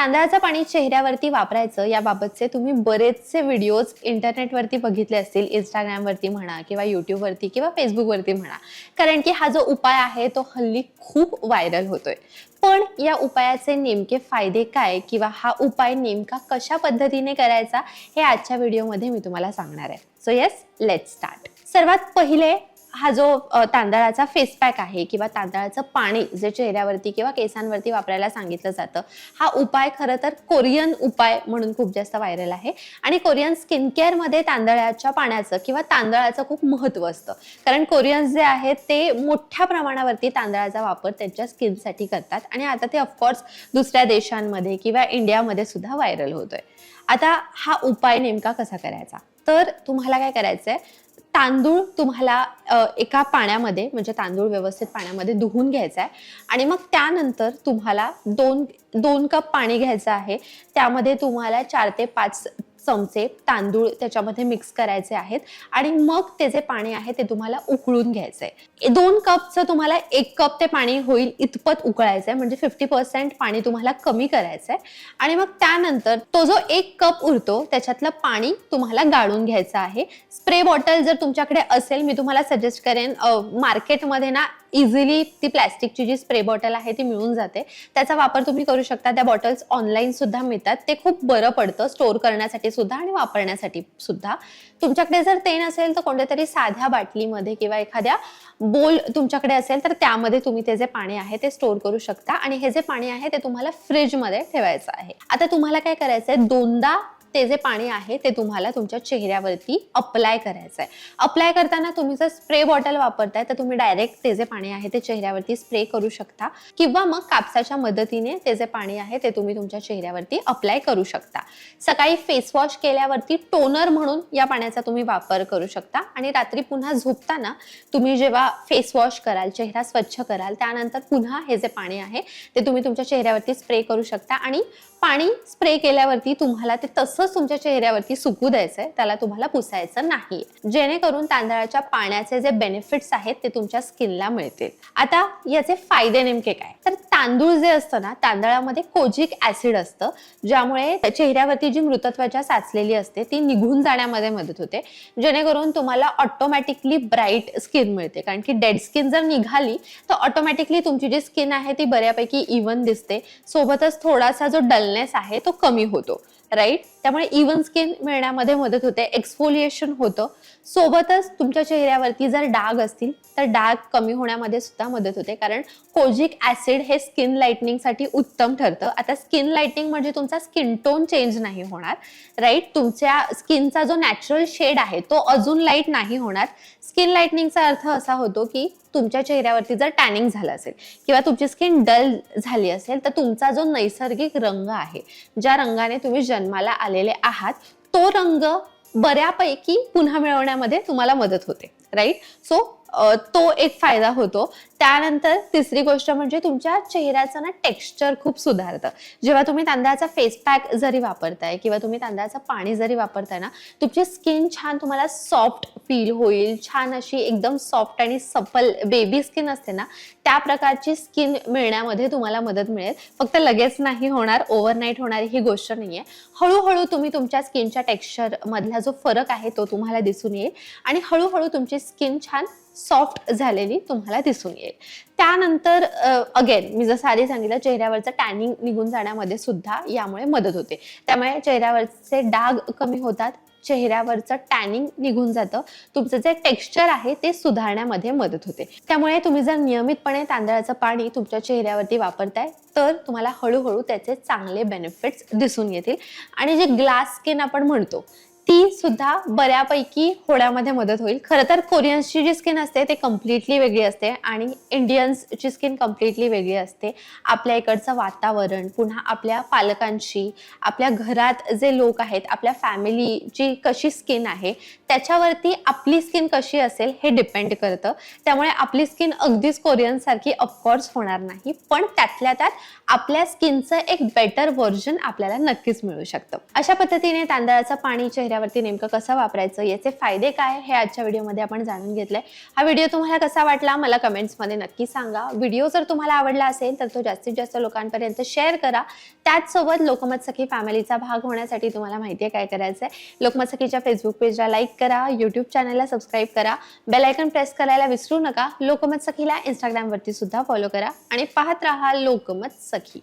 तांदळाचं पाणी चेहऱ्यावरती वापरायचं याबाबतचे तुम्ही बरेचसे व्हिडिओज इंटरनेटवरती बघितले असतील इंस्टाग्रामवरती म्हणा किंवा युट्यूबवरती किंवा फेसबुकवरती म्हणा. कारण की हा जो उपाय आहे तो हल्ली खूप व्हायरल होतोय. पण या उपायाचे नेमके फायदे काय किंवा हा उपाय नेमका कशा पद्धतीने करायचा हे आजच्या व्हिडिओमध्ये मी तुम्हाला सांगणार आहे. सो येस लेट स्टार्ट सर्वात पहिले हा जो तांदळाचा फेस पॅक आहे किंवा तांदळाचं पाणी जे चेहऱ्यावरती किंवा केसांवरती वापरायला सांगितलं जातं हा उपाय खरं तर कोरियन उपाय म्हणून खूप जास्त व्हायरल आहे. आणि कोरियन स्किन केअरमध्ये तांदळाच्या पाण्याचं किंवा तांदळाचं खूप महत्त्व असतं. कारण कोरियन्स जे आहेत ते मोठ्या प्रमाणावरती तांदळाचा वापर त्यांच्या स्किनसाठी करतात आणि आता ते ऑफकोर्स दुसऱ्या देशांमध्ये किंवा इंडियामध्ये सुद्धा व्हायरल होतोय. आता हा उपाय नेमका कसा करायचा? तर तुम्हाला काय करायचं आहे तांदूळ तुम्हाला एका पाण्यामध्ये म्हणजे तांदूळ व्यवस्थित पाण्यामध्ये धुवून घ्यायचा आहे आणि मग त्यानंतर तुम्हाला दोन दोन कप पाणी घ्यायचं आहे. त्यामध्ये तुम्हाला चार ते पाच चमचे तांदूळ त्याच्यामध्ये मिक्स करायचे आहेत. आणि मग ते जे पाणी आहे ते तुम्हाला उकळून घ्यायचं आहे दोन कपचं तुम्हाला एक कप ते पाणी होईल इतपत उकळायचं आहे म्हणजे फिफ्टी पर्सेंट पाणी तुम्हाला कमी करायचं आहे आणि मग त्यानंतर तो जो एक कप उरतो त्याच्यातलं पाणी तुम्हाला गाळून घ्यायचं आहे. स्प्रे बॉटल जर तुमच्याकडे असेल मी तुम्हाला सजेस्ट करेन मार्केटमध्ये ना इझिली ती प्लॅस्टिकची जी स्प्रे बॉटल आहे ती मिळून जाते. त्याचा वापर तुम्ही करू शकता. त्या बॉटल्स ऑनलाईन सुद्धा मिळतात. ते खूप बरं पडतं. स्टोअर करण्यासाठी सुद्धा आणि वापरण्यासाठी सुद्धा. तुमच्याकडे जर ते नसेल तर कोणत्या तरी साध्या बाटलीमध्ये किंवा एखाद्या बोल तुमच्याकडे असेल तर त्यामध्ये तुम्ही ते जे पाणी आहे ते स्टोअर करू शकता. आणि हे जे पाणी आहे ते तुम्हाला फ्रीजमध्ये ठेवायचं आहे. आता तुम्हाला काय करायचं आहे दोनदा ते जे पाणी आहे ते तुम्हाला तुमच्या चेहऱ्यावरती अप्लाय करायचं आहे अप्लाय करताना तुम्ही जर स्प्रे बॉटल वापरताय तर तुम्ही डायरेक्ट ते जे पाणी आहे ते चेहऱ्यावरती स्प्रे करू शकता. किंवा मग कापसाच्या मदतीने ते जे पाणी आहे ते तुम्ही तुमच्या चेहऱ्यावरती अप्लाय करू शकता. सकाळी फेस वॉश केल्यावरती टोनर म्हणून या पाण्याचा तुम्ही वापर करू शकता. आणि रात्री पुन्हा झोपताना तुम्ही जेव्हा फेस वॉश कराल चेहरा स्वच्छ कराल त्यानंतर पुन्हा हे जे पाणी आहे ते तुम्ही तुमच्या चेहऱ्यावरती स्प्रे करू शकता. आणि पाणी स्प्रे केल्यावरती तुम्हाला ते तसंच तुमच्या चेहऱ्यावरती सुकू द्यायचंय त्याला तुम्हाला पुसायचं नाही जेणेकरून तांदळाच्या पाण्याचे जे बेनिफिट्स आहेत ते तुमच्या स्किनला मिळतील. आता याचे फायदे नेमके काय? तर तांदूळ जे असतं ना तांदळामध्ये कोजिक ऍसिड असतं ज्यामुळे चेहऱ्यावरती जी मृतत्वाच्या साचलेली असते ती निघून जाण्यामध्ये मदत होते. जेणेकरून तुम्हाला ऑटोमॅटिकली ब्राईट स्किन मिळते. कारण की डेड स्किन जर निघाली तर ऑटोमॅटिकली तुमची जी स्किन आहे ती बऱ्यापैकी इव्हन दिसते. सोबतच थोडासा जो डलनेस आहे तो कमी होतो. राईट त्यामुळे इव्हन स्किन मिळण्यामध्ये मदत होते. एक्सफोलिएशन होतं. सोबतच तुमच्या चेहऱ्यावरती जर डाग असतील तर डाग कमी होण्यामध्ये सुद्धा मदत होते. कारण कोजिक ऍसिड हे स्किन लाईटनिंगसाठी उत्तम ठरतं. आता स्किन लाईटनिंग म्हणजे तुमचा स्किन टोन चेंज नाही होणार राईट तुमच्या स्किनचा जो नॅचरल शेड आहे तो अजून लाइट नाही होणार. स्किन लाईटनिंगचा अर्थ असा होतो की तुमच्या चेहऱ्यावरती जर टॅनिंग झालं असेल किंवा तुमची स्किन डल झाली असेल तर तुमचा जो नैसर्गिक रंग आहे ज्या रंगाने तुम्ही जन्माला आलेले आहात तो रंग बऱ्यापैकी पुन्हा मिळवण्यामध्ये तुम्हाला मदत होते राईट सो तो एक फायदा होतो. त्यानंतर तिसरी गोष्ट म्हणजे तुमच्या चेहऱ्याचं ना टेक्स्चर खूप सुधारतं. जेव्हा तुम्ही तांदळाचा फेस पॅक जरी वापरताय किंवा तुम्ही तांदळाचं पाणी जरी वापरताय ना तुमची स्किन छान तुम्हाला सॉफ्ट फील होईल छान अशी एकदम सॉफ्ट आणि सपल बेबी स्किन असते ना त्या प्रकारची स्किन मिळण्यामध्ये तुम्हाला मदत मिळेल. फक्त लगेच नाही होणार ओव्हरनाईट होणारी ही गोष्ट नाही आहे हळूहळू तुम्ही तुमच्या स्किनच्या टेक्स्चर मधला जो फरक आहे तो तुम्हाला दिसून येईल आणि हळूहळू तुमची स्किन छान सॉफ्ट झालेली तुम्हाला दिसून येईल. त्यानंतर अगेन मी जसं आधी सांगितलं चेहऱ्यावरचं टॅनिंग निघून जाण्यामध्ये सुद्धा यामुळे मदत होते. त्यामुळे चेहऱ्यावरचे डाग कमी होतात चेहऱ्यावरचं टॅनिंग निघून जातं तुमचं जे टेक्स्चर आहे ते सुधारण्यामध्ये मदत होते. त्यामुळे तुम्ही जर नियमितपणे तांदळाचं पाणी तुमच्या चेहऱ्यावरती वापरताय तर तुम्हाला हळूहळू त्याचे चांगले बेनिफिट्स दिसून येतील. आणि जे ग्लास स्किन आपण म्हणतो ती सुद्धा बऱ्यापैकी होण्यामध्ये मदत होईल. खरं तर कोरियन्सची जी स्किन असते ते कम्प्लिटली वेगळी असते आणि इंडियन्सची स्किन कम्प्लिटली वेगळी असते. आपल्या इकडचं वातावरण पुन्हा आपल्या पालकांची आपल्या घरात जे लोक आहेत आपल्या फॅमिलीची कशी स्किन आहे त्याच्यावरती आपली स्किन कशी असेल हे डिपेंड करतं. त्यामुळे आपली स्किन अगदीच कोरियनसारखी ऑफकोर्स होणार नाही पण त्यातल्या त्यात आपल्या स्किनचं एक बेटर व्हर्जन आपल्याला नक्कीच मिळू शकतं. अशा पद्धतीने तांदळाचं पाणी चेहऱ्या मीडियावरती नेमकं कसं वापरायचं याचे फायदे काय हे आजच्या व्हिडिओमध्ये आपण जाणून घेतलंय. हा व्हिडिओ तुम्हाला कसा वाटला मला कमेंट्समध्ये नक्की सांगा. व्हिडिओ जर तुम्हाला आवडला असेल तर तो जास्तीत जास्त लोकांपर्यंत शेअर करा. त्याचसोबत लोकमत सखी फॅमिलीचा भाग होण्यासाठी तुम्हाला माहिती आहे काय करायचं आहे लोकमत सखीच्या फेसबुक पेजला लाईक करा यूट्यूब चॅनलला सबस्क्राईब करा. बेल आयकन प्रेस करायला विसरू नका. लोकमत सखीला इंस्टाग्रामवरती सुद्धा फॉलो करा. आणि पाहत राहा लोकमत सखी.